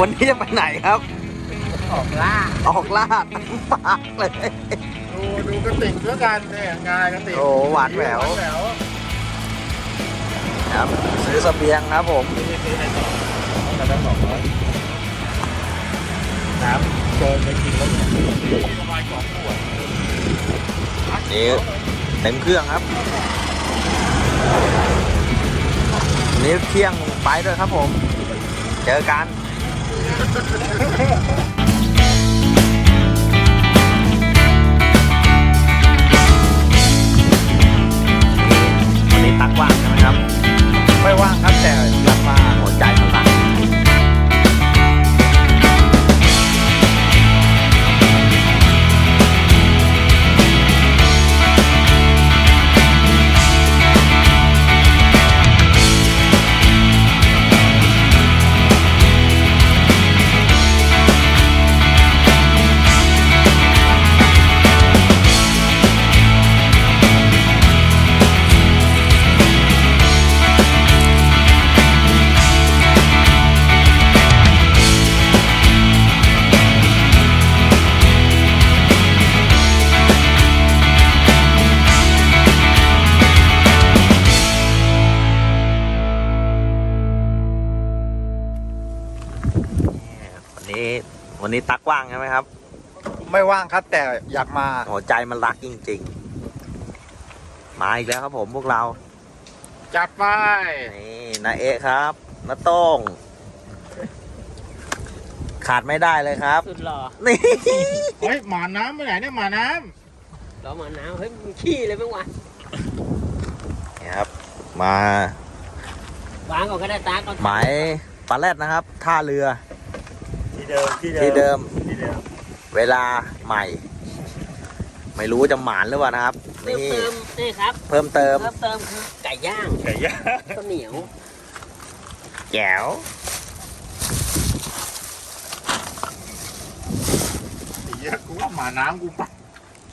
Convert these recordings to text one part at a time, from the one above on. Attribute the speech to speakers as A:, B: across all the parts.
A: วันนี้จะไปไหนครับ
B: ออกล่า
A: ออกล่าทั้งปากเลย
C: ดูดูกระติกด้วยกันเนี่ยงานกระติก
A: โอ้หวานแหวว
C: หานแหวว
A: ครับ ซื้อเสบียงครับผม
C: ไม่ได้ซื้อให้ต่อต้องการทั้งสองร้อยน้ำเกินไปกินแล้วเนี่ยประมาณสองขวด
A: นี่เต็มเครื่องครับวันนี้เที่ยงไปด้วยครับผม เจอกันวัน Ha ha ha! วันนี้ตักว่างใช่ไหมครับ
C: ไม่ว่างครับแต่อยากมา
A: หัวใจมันรักจริง ๆ มาอีกแล้วครับผมพวกเรา
C: จัดไป
A: นี่นาเอะครับนาโต้ง ขาดไม่ได้เลยครับ
B: สุดหล่อ
A: นี่
C: เฮ้ย หมาน้ำไปไหนเนี่ยหมาน้
B: ล้อมาน้ำเฮ้ยมึงขี้เลยเมื่อวาน
A: นี่ครับ มา
B: วางก่อนก็ได้ตาก่อน
A: หมายปลาแรดนะครับ ท่าเรือำ
C: ที่เดิมที่
A: ที่เดิม
C: ที่เดิม
A: เวลาใหม่ ไม่รู้จะหมานหรือเปล่านะครับ
B: เพิ่ม
A: นี่
B: เติมนี่ครับ
A: เพิ่มเติม
B: เพิ่มเติมคือไก่ย่าง
C: ไก่ย่าง
B: ข้าวเหนียว
A: แจ๋ว
C: ไอ้เหี้ยกูว่าหมาน้ำกูไป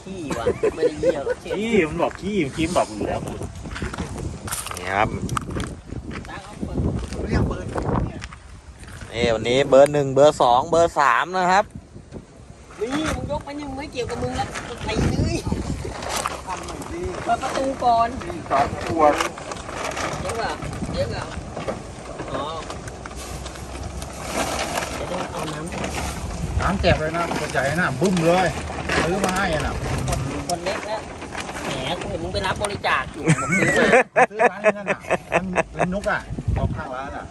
B: ขี้ว่ะไม่ได้เยี่ยวเช็ด
C: ขี้มันบอกขี้มันขี้มันบอกอยู่แล้ว
A: นี่ครับ
B: ตาเอาเปิด
C: เรียกเบอร์เนี่ย
A: นี่วันนี้เบอร์หนึ่งเบอร์สองเบอร์สามนะครับ
B: นี่มึงยกไปนี่มึงไม่เกี่ยวกับมึงแล้วไอ้เนื้ย
C: ทำหน่อยสิ
B: เปิดประตูก่อน
C: นี่สองขวด
B: เดี๋ยวอะเดี๋ยวอะอ๋อเดี๋ยวต้องเอาน้ำ
C: น้ำแจกเลยนะกระจายนะบึ้มเลยซื้อมาให้อะนะ
B: คนเล็กแล้วแหมกูเห็นมึงไปรับบริจาคอยู่ผมซื้อมา
C: ซื้อร้านนั่นน่ะมันเป็นนกอะตอกข้างร้านอะ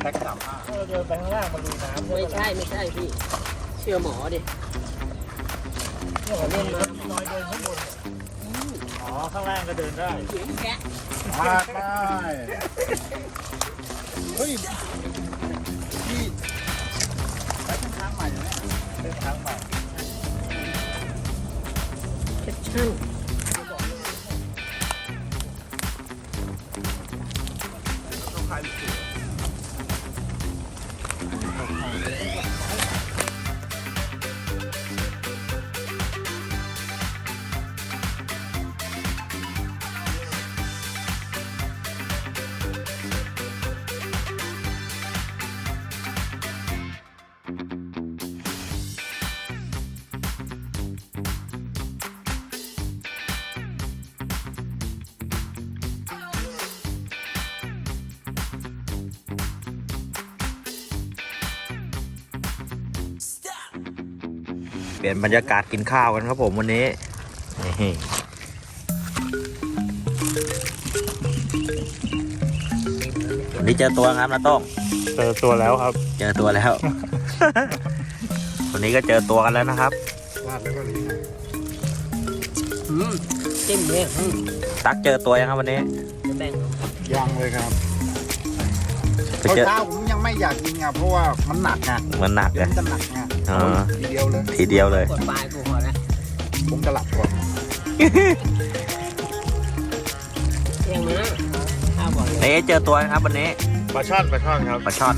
C: แพ็คสามห้าเราเดินไปข้างล่างมาดูน้ำ
B: ไม่ใช่ไม่ใช่พี่ เชื่อหมอดิ
C: เนี่ยผมเดินมาน้อยเดินข้างบนอ๋อข้างล่างก็เดินได้
B: เสียงแกะ
C: มาได้เฮ้ยพี่ไปทางทางใหม่เลยเนี่ยเป็นทางใหม่
B: แคปชั่น
A: เปลี่ยนบรรยากาศกินข้าวกันครับผมวันนี้นี่วันนี้เจอตัวครับนาโต้ง
C: เจอตัวแล้วครับ
A: เจอตัวแล้ว วันนี้ก็เจอตัวกันแล้วนะครับ
C: วาดแล้วก็เลย
B: อืมจิ้มเนี่ยอืม
A: ตักเจอตัวยังครับวันนี้
B: จะแบ่งเอา
C: ยังเลยครับ
A: ไปเจอ
C: เช้าๆผมยังไม่อยากกินไงเพราะว่ามันหนักไง
A: มันหนัก
C: เดี๋
A: เลย
C: วยมันจะหนักไง
A: อ๋อ
C: ทีเดียวเลย
A: ทีเดียวเลย
B: กดปลายกูพอแล้ว
C: ผมจะหลับก่อน
B: เที่ยงนะข้าวบอกเลย
A: เอ๊ะเจอตัวยังครับวันนี้
C: ปลาช่อนปลาช่อนครับ
A: ปลาช่อน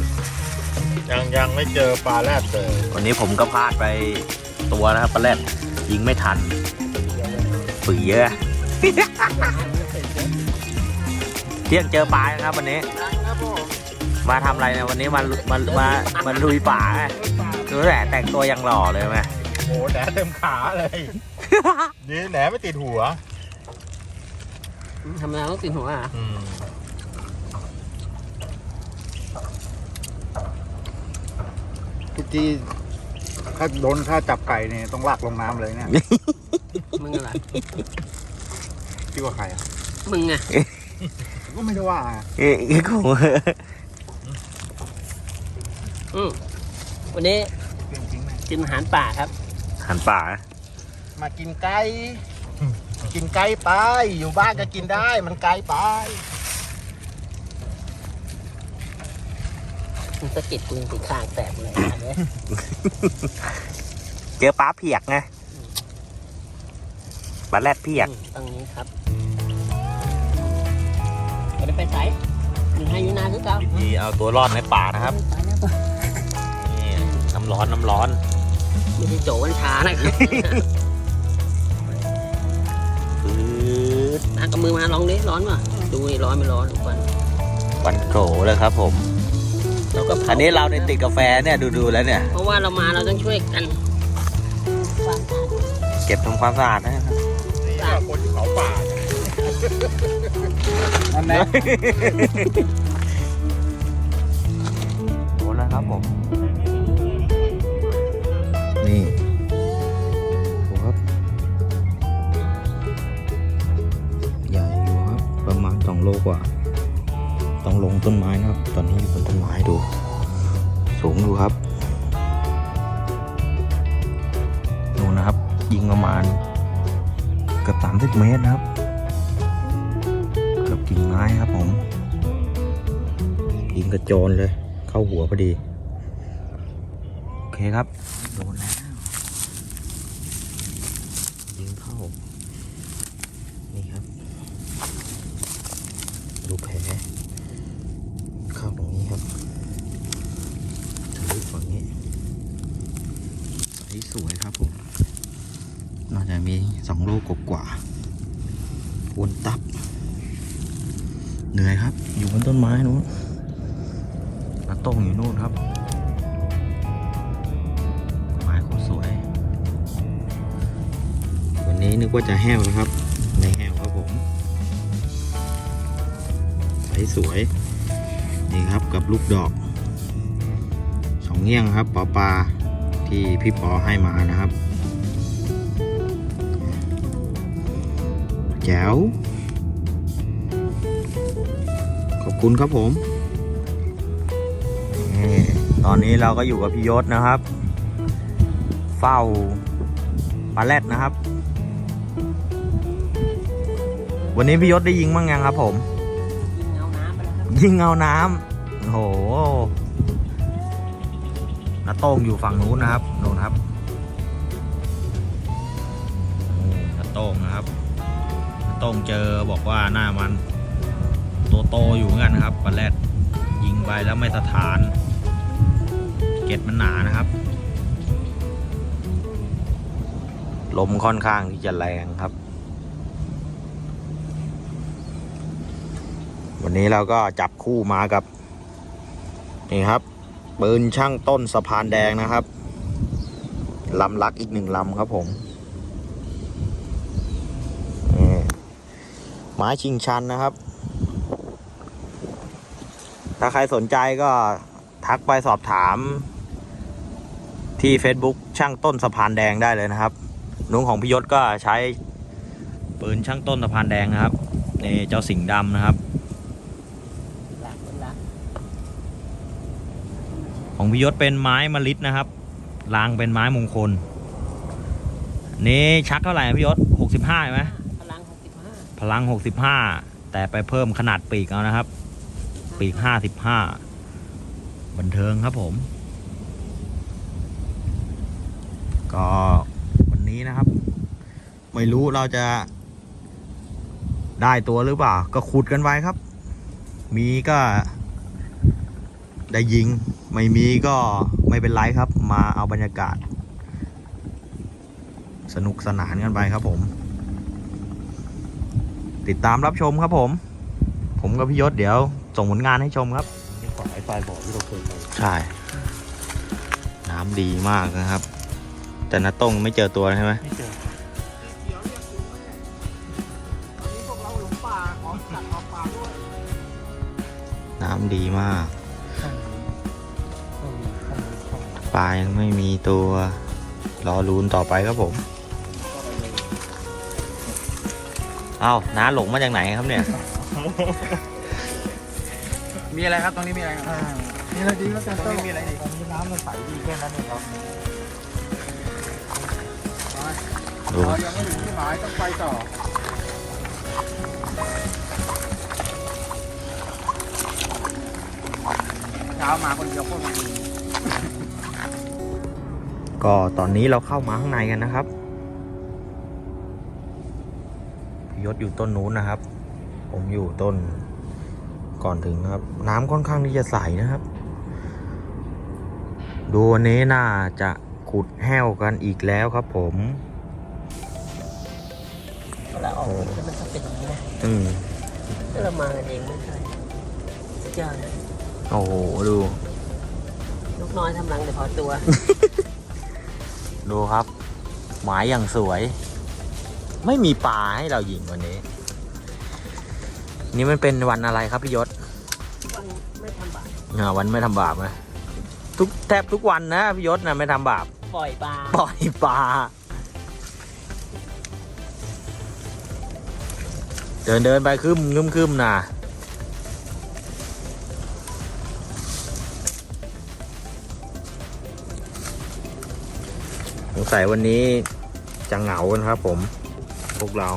C: ยังยังไม่เจอปลาแรดเลย
A: วันนี้ผมก็พลาดไปตัวนะครับปลาแรดยิงไม่ทันฝึกเยอะเที่ยงเจอปลายังครับวันนี้
C: ยังครับผม
A: มมาทำอะไรเนี่ยวันนี้มามามามาลุยป่าไง ดูแต่แต่งตัวยังหล่อเลยไหม
C: โอ้แหนเต็มขาเลย นี่แหนไม่ติดหัว
B: ทำไมต้องติดหัวอะ
C: อืมทุกทีถ้าโดนถ้าจับไก่เนี่ยต้องลากลงน้ำเลยเนี่ย
B: มึงอะไร
C: คิดว่าใครอะ
B: มึงไง
C: ก็ไม่ได้ว่า
A: เอ้ยกู
B: อืมวันนี้ กินอาหารป่าครับ
A: หันป่า
C: มากินไก่กินไก่ไปอยู่บ้านก็กินได้มันไกลไป
B: มันสะกิดกูยังติดข้างแตกเลยนะเนี่ย
A: เจอปลาเพียกไงปลาแรดเพียก
B: อืมตรงนี้ครับเราได้ไปใส่มึงให้อยูนาคือเก่า
A: ดีเอาตัวรอดในป่านะครับ
B: ไปแล้ว
A: นี่น้ำร้อนน้ำร้อน
B: ไม่ใช่โจวันชานะครับ
A: ปื๊ด
B: นากับมือมาลองดิร้อนป่ะดูนี่ร้อนไม่ร้อนทุกคน
A: วันโกรเลยครับผม
B: เราก็
A: อันนี้เราในติดกาแฟเนี่ยดูๆแล้วเนี่ย
B: เพราะว่าเรามาเราต้องช่วยกัน
A: เก็บทำความสะอาดนะครับ
C: คนที่เขาป่านั่นแหล
A: สูงดูครับดูนะครับ ยิงประมาณเกือบสามสิบเมตรนะครับ เกือบกิ่งไม้ครับผมยิงกระจรเลย เข้าหัวพอดี โอเคครับ โดนแล้ว ยิงเข้า นี่ครับ ดูแผลเข้าตรงนี้ครับทะลุฝั่งนี้ใสสวยครับผม น่าจะมีสองโลกกว่าๆวนตับ เห นื่อยครับ อยู่บนต้นไม้นู้นแล้วตรงอยู่นู่นครับไม้โคตรสวย วันนี้นึกว่าจะแห้วนะครับไม่แห้วครับผม ใสสวย นี่ครับกับลูกดอกสองเงี้ยงครับปอปลาที่พี่ปอให้มานะครับ แจ๋ว คุณครับผมนี่ตอนนี้เราก็อยู่กับพี่ยศนะครับ เฝ้าปลาแรดนะครับ วันนี้พี่ยศได้ยิงบ้างยังครับ ผม
B: ยิงเอาน้ำไปแล้วครับ
A: ยิงเอาน้ำโอ้โหน้าโต้งอยู่ฝั่งนู้นนะครับนู่นครับนี่น้าโต้งนะครับน้าโต้งเจอบอกว่าหน้ามันตัว โตอยู่เหมือนกันนะครับปลาแรดยิงไปแล้วไม่สถาน เก็ดมันหนานะครับ ลมค่อนข้างที่จะแรงครับ วันนี้เราก็จับคู่มากับ นี่ครับปืนช่างต้นสะพานแดงนะครับลำลักอีกหนึ่งลำครับผมนี่ไม้ชิงชันนะครับ ถ้าใครสนใจก็ทักไปสอบถาม ที่ Facebook ช่างต้นสะพานแดงได้เลยนะครับ นุ้งของพิยศก็ใช้ปืนช่างต้นสะพานแดงนะครับนี่เจ้าสิงห์ดำนะครับ
B: หลักเป็นหลัก
A: ของพิยศเป็นไม้มะลิดนะครับรางเป็นไม้มงคล นี่ชักเท่าไหร่นะพี่ยศหกสิบห้าไหม
B: พลังหกสิบห้า
A: พลังหกสิบห้าแต่ไปเพิ่มขนาดปีกเอานะครับ ปีกห้าสิบห้าบันเทิงครับผม ก็วันนี้นะครับ ไม่รู้เราจะ ได้ตัวหรือเปล่า ก็ขุดกันไว้ครับ มีก็ได้ยิง ไม่มีก็ไม่เป็นไรครับ มาเอาบรรยากาศ สนุกสนานกันไปครับผม ติดตามรับชมครับผม ผมกับพี่ยศเดี๋ยว ส่งผลงานให้ชมครับนี่ขอไอ้
C: ปลายบ่อที่เราเคยไป
A: ใช่ น้ำดีมากนะครับ แต่นาตรงไม่เจอตัวใช่ไหม
C: ไม่เจอ
A: น้ำดีมาก
C: ช่องนี้ช่องนี้ช่องนี้ช่องนี้
A: ปลายังไม่มีตัว รอลุ้นต่อไปครับผม เอ้าน้าหลงมาจากไหนครับเนี่ย มีอะไรครับตรงนี้มีอะไรครับ
C: อ่านี่เราดีแล้วกันต้องมีอะไรอีกตอนนี้น้ำมันใสดีแค่นั้นเองครับ
A: ดู
C: เรายังไม่ถึงที่หมายต้องไปต่อเช้ามาคนเดียวโคตรมันดี
A: ก็ตอนนี้เราเข้ามาข้างในกันนะครับพี่ยศอยู่ต้นนู้นนะครับ ผมอยู่ต้น ก่อนถึงนะครับ น้ำค่อนข้างที่จะใสนะครับ ดูวันนี้น่าจะขุดแห้วกันอีกแล้วครับผม
B: เวลาออกแล้วมันจะเป็นอย่างนี้นะ
A: อืม
B: ถ้าเรามากันเองไม่ใช่สุดยอดเลย
A: โอ้โห ดู
B: ลูกน้อยทำรังแต่พอตัว
A: ดูครับ หมายอย่างสวย ไม่มีปลาให้เรายิงวันนี้ นี่มันเป็นวันอะไรครับพี่ยศ
B: วันไม่ทำบาป
A: อ่าวันไม่ทำบาปนะทุกแทบทุกวันนะพี่ยศนะไม่ทำบาป
B: ปล่อยปลา
A: ปล่อยปลา เดินเดินไปคึมคึมคึมนะสงสัยวันนี้จะเหงากันครับผม พวกเรา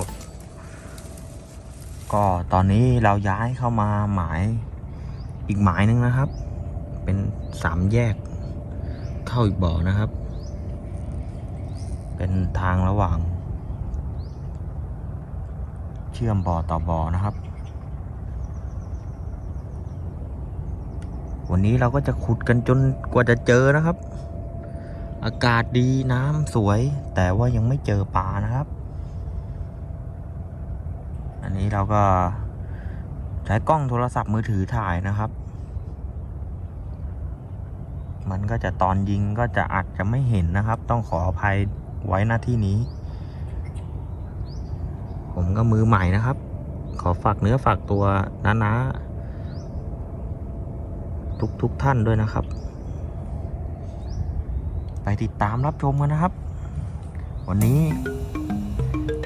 A: ก็ตอนนี้เราย้ายเข้ามาหมายอีกหมายหนึงนะครับ เป็นสามแยก เข้าอีกบ่อนะครับ เป็นทางระหว่าง เชื่อมบ่อต่อบ่อนะครับ วันนี้เราก็จะขุดกันจนกว่าจะเจอนะครับ อากาศดีน้ำสวย แต่ว่ายังไม่เจอปลานะครับ เราก็ใช้กล้องโทรศัพท์มือถือถ่ายนะครับ มันก็จะตอนยิงก็จะอาจจะไม่เห็นนะครับ ต้องขออภัยไว้หน้าที่นี้ ผมก็มือใหม่นะครับ ขอฝากเนื้อฝากตัวนะๆทุกทุกท่านด้วยนะครับ ไปติดตามรับชมกันนะครับ วันนี้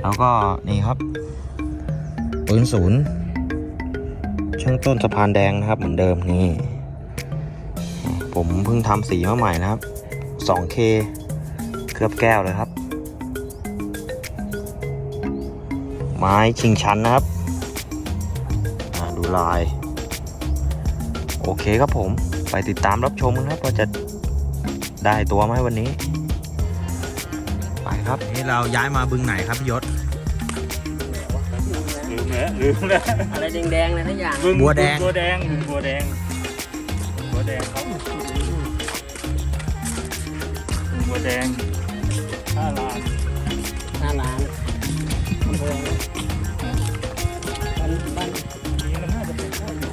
A: เราก็นี่ครับ ปืนศูนย์ช่างต้นสะพานแดงนะครับเหมือนเดิมนี่ ผมเพิ่งทำสีมาใหม่นะครับ 2K เคลือบแก้วเลยครับ ไม้ชิงชันนะครับดูลาย โอเคครับผมไปติดตามรับชมกันครับว่าจะได้ตัวไหมวันนี้ ไปครับนี่เราย้ายมาบึงไหนครับพี่ยศ
C: ลืมแล้วลืมแล้ว
B: อะไรแดงๆเลยทั้งอย่าง
C: บึง
A: บัวแดง
C: บัวแดงบึงบัวแดงบัวแดงครับบึงบัวแดงท่าลาน
B: หน้าร้านอำเภอบ้านบ้าน
C: นี้มันน่าจะเป็นท่าอยู่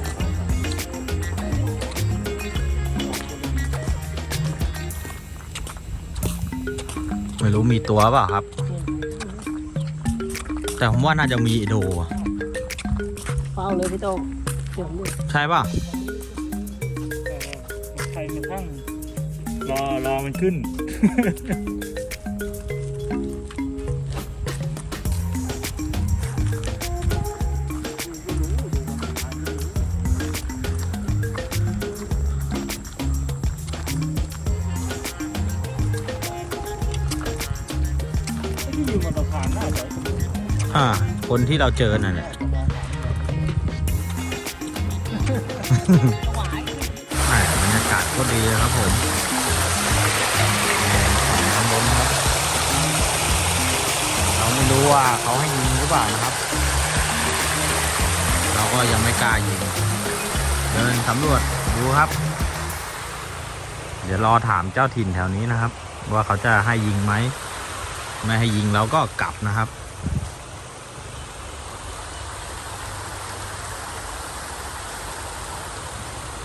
A: ไม่รู้มีตัวเปล่าครับ แต่ผมว่าน่าจะมีโดอะ
B: เฝ้าเลยพี่โต้งเดี๋ยวมืด
A: ใช่ป่ะ
C: ใครมันทั้งรอรอมันขึ้น ที่อยู่บนสะพานน่าจะ
A: อ่า คนที่เราเจอนั่นแหละ
B: หวาย
A: ใช่บรรยากาศก็ดีครับผมข้างบนครับเราไม่รู้ว่าเขาให้ยิงหรือเปล่านะครับ เราก็ยังไม่กล้ายิง เดินสำรวจดูครับ เดี๋ยวรอถามเจ้าถิ่นแถวนี้นะครับ ว่าเขาจะให้ยิงไหม ไม่ให้ยิงเราก็กลับนะครับ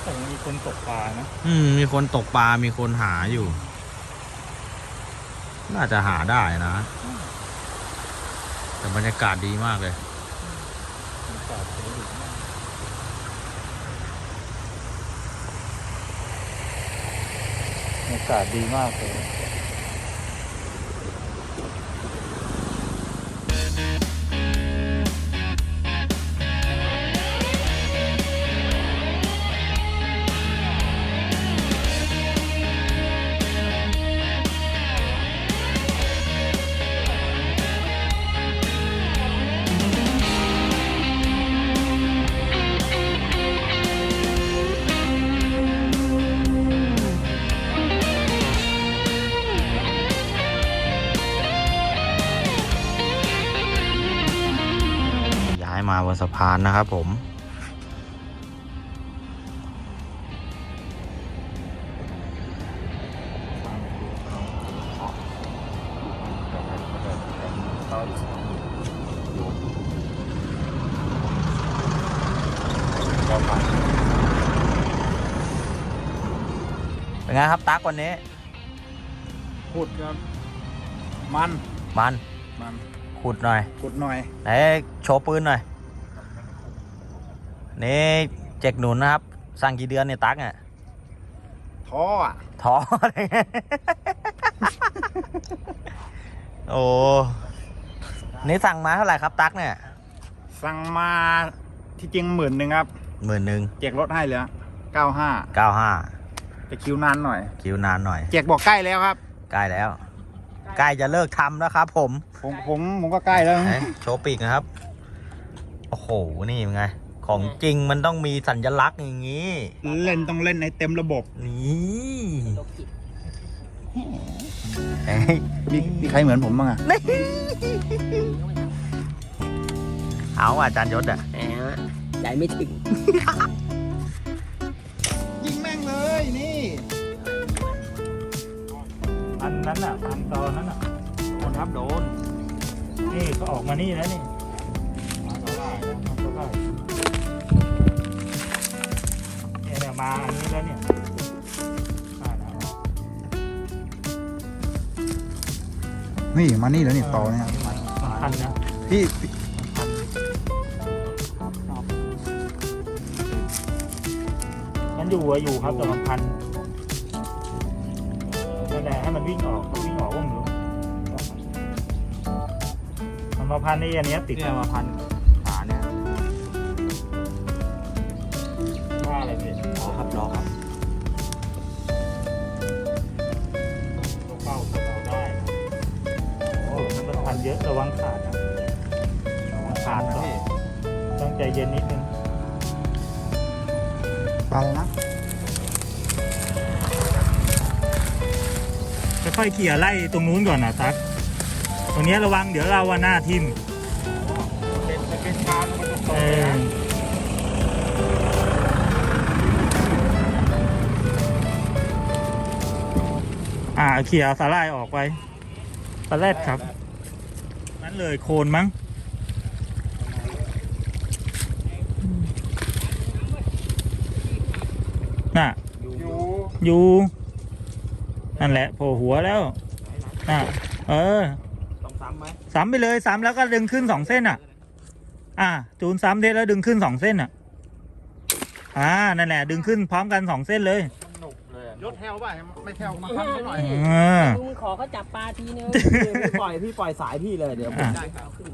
C: แต่มี คนตกปลานะ
A: อืม มีคนตกปลา มีคนหาอยู่ น่าจะหาได้นะ แต่บรรยากาศดีมากเลย
C: บรรยากาศดีมากเลย
A: สะพานนะครับผม เป็นไงครับตักวันนี้
C: ขุดครับ มัน
A: มัน
C: มัน
A: ขุดหน่อย
C: ขุดหน่อย
A: ไหนโชว์ปืนหน่อย นี่เจ็กหนุนนะครับ สั่งกี่เดือนเนี่ยตักเนี่ย
C: ท่ออะ
A: ท้ออะไรเงี้ยโอ้นี่สั่งมาเท่าไหร่ครับตักเนี่ย
C: สั่งมาที่จริงหมื่นหนึ่งครับ
A: หมื่นหนึ่ง
C: เจกลดให้เหลือเก้าห้า
A: เก้าห้า
C: แต่คิวนานหน่อย
A: คิวนานหน่อย
C: เจกบอกใกล้แล้วครับ
A: ใกล้แล้ว ใกล้จะเลิกทำแล้วครับ ผม
C: ผมผมผมก็ใกล้แล้ว
A: ไหนโชว์ปีกนะครับ โอ้โห นี่เป็นไง ของจริงมันต้องมีสัญลักษณ์อย่างนี้
C: เล่นต้องเล่นในเต็มระบบ
A: นี่
B: ตกจิต
A: เฮ้ย
C: มีมีใครเหมือนผมบ้างอะ
A: นี่เอาอาจารย์ยศอะ
B: แหมใจไม่ถึง
C: ยิงแม่งเลยนี่
D: อันนั้นอะอันตอนนั้นอะ
A: โดนครับโดน
D: นี่ก็ออกมานี่แล้วนี่มาแล้วได้แล้วก็เนี่ มาอันนี้แล้วเนี่ยอ่าแล้ว
C: นี่มานี่แล้วนี่ต่อเนี่ย
D: สำคัญนะ
C: พี่
D: มันอยู่อะอยู่ครับแต่มันพันนั่นแหละให้มันวิ่งออกมันวิ่งออกก็ไม่รู้มันมาพันนี่อันเนี้ยติด
A: เนี่ยมาพันขาเนี่ย
D: ว่าอะไรพี่
A: ร อครับรอครับ
D: เป้าเอาได้นะโอ้มันพันเยอะระวังขาดนะระวังขาดก่อนต้องใจเย็นนิดนึง
C: ปลาอะไรนะ
D: ค่อยๆเขี่ยไล่ตรงนู้นก่อนนะตักตรงเนี้ยระวังเดี๋ยวเราว่าหน้าทิม
C: เป็นเป็นปลามันจะ
D: เอ ออ่าเขี่ยสาลายออกไปปลาแรดครับ นั่นเลยโคนมั้งน่ะ
C: อยู่
D: อยู่นั่นแหละโผล่หัวแล้วน่ะเออ
A: ต้องซ้ำไหม
D: ซ้ำไปเลยซ้ำแล้วก็ดึงขึ้นสองเส้นอะ อ่า จูนซ้ำเด็ดแล้วดึงขึ้นสองเส้นอะ อ่า นั่นแหละ ดึงขึ้นพร้อมกันสองเส้นเลย
A: หนุกเล ย
C: ยศแถวป่ะไม่แถวมาคันเขาหน่อย
D: อ่า
B: ลุงขอเขาจับปลาทีนึง
A: พี่ปล่อยพี่ปล่อยสายพี่เลยเดี๋ยวผม
D: อะ
A: ได้
B: เอาขึ้น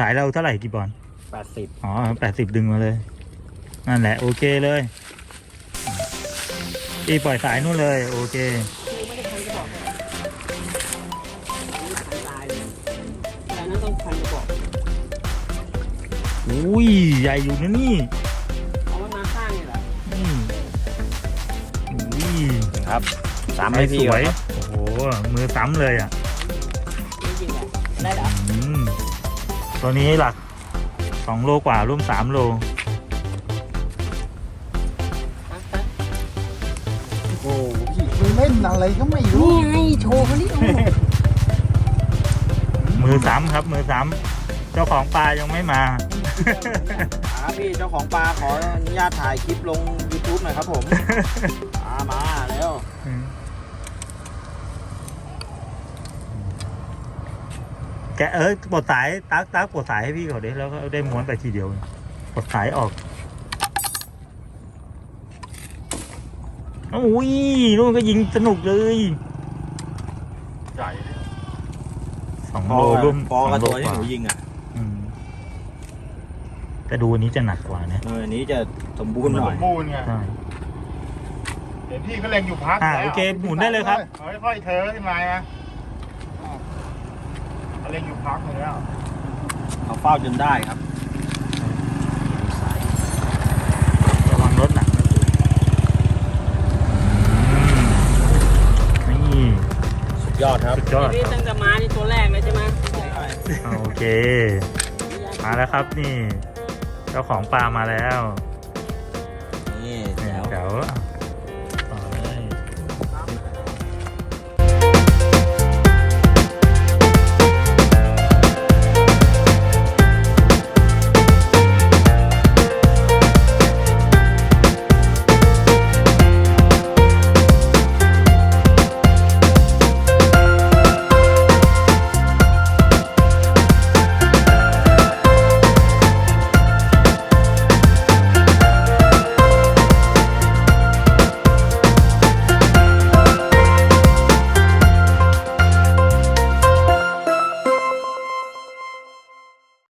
D: สายเราเท่าไหร่กี่บอล
A: แปดสิบ
D: อ๋อแปดสิบดึงมาเลย นั่นแหละ โอเคเลยอีปล่อยสายนู่นเลย โอเค
B: คือไม่ได้พันกระบอกเลยพันตายเลยแต่นั้นต้องพันกระบอก
D: อุ้ยใหญ่อยู่นะนี่
A: ครับซ้ำให้พี่
D: ส
A: ก่
D: ว
A: อน
D: ย
A: ครับ
D: โอ้โหมือซ้ำเลยอะ
B: จริงๆแหละได้เหรอ
D: อืมตัวนี้หลักสองโลกว่าร่วมสามโล
B: ฮะ
C: โอ้โหพี่มันเล่นอะไรก็ไม่รู้
B: นี่ไงโชว์เขานี่ดู
D: มือซ้ำครับ มือซ้ำเจ้าของปลายังไม่มา
A: ครับพี่เจ้าของปลาขออนุญาตถ่ายคลิปลง YouTube YouTube หน่อยครับผม มามา เร็ว
D: แกะเอ้ยปลดสายตักตักปลดสายให้พี่เขาดิแล้วก็ได้ม้วนไปทีเดียวปลดสายออกโอ้ยนู่นก็ยิงสนุกเลย
A: ใหญ่
D: สองโลร่วม
A: พอกับ
D: สงโล
A: ตัวที่
D: กา
A: หนูยิงอะ
D: อืมแต่ดูอันนี้จะหนักกว่านะ
A: เอออันนี้จะสมบูรณ์หน่อย
C: สมบูรณ์ไง
D: ใช่
C: เดี๋ยวพี่ก็เล็งอยู่พัก
D: อ่า
C: แล้ว
D: โอเคหมุนได้เลยครับ
C: เอาค่อยๆเธอขึ้นมานะเอาเล็งอยู่พักหนึ่งแล้ว
A: เอาเฝ้าจนได้ครับ
D: ระวังรถหนักนะอืมนี่
A: สุดยอดครับ
D: สุดยอด
B: นี่
D: ครั
B: ตั้
D: บ
B: งแต่มานี่ตัวแรกเลยใช่ไหม
D: โอเค มาแล้วครับนี่ เจ้าของปลามาแล้ว
A: นี่
D: เนี่ย
A: แจ๋ว
D: เดี๋ยว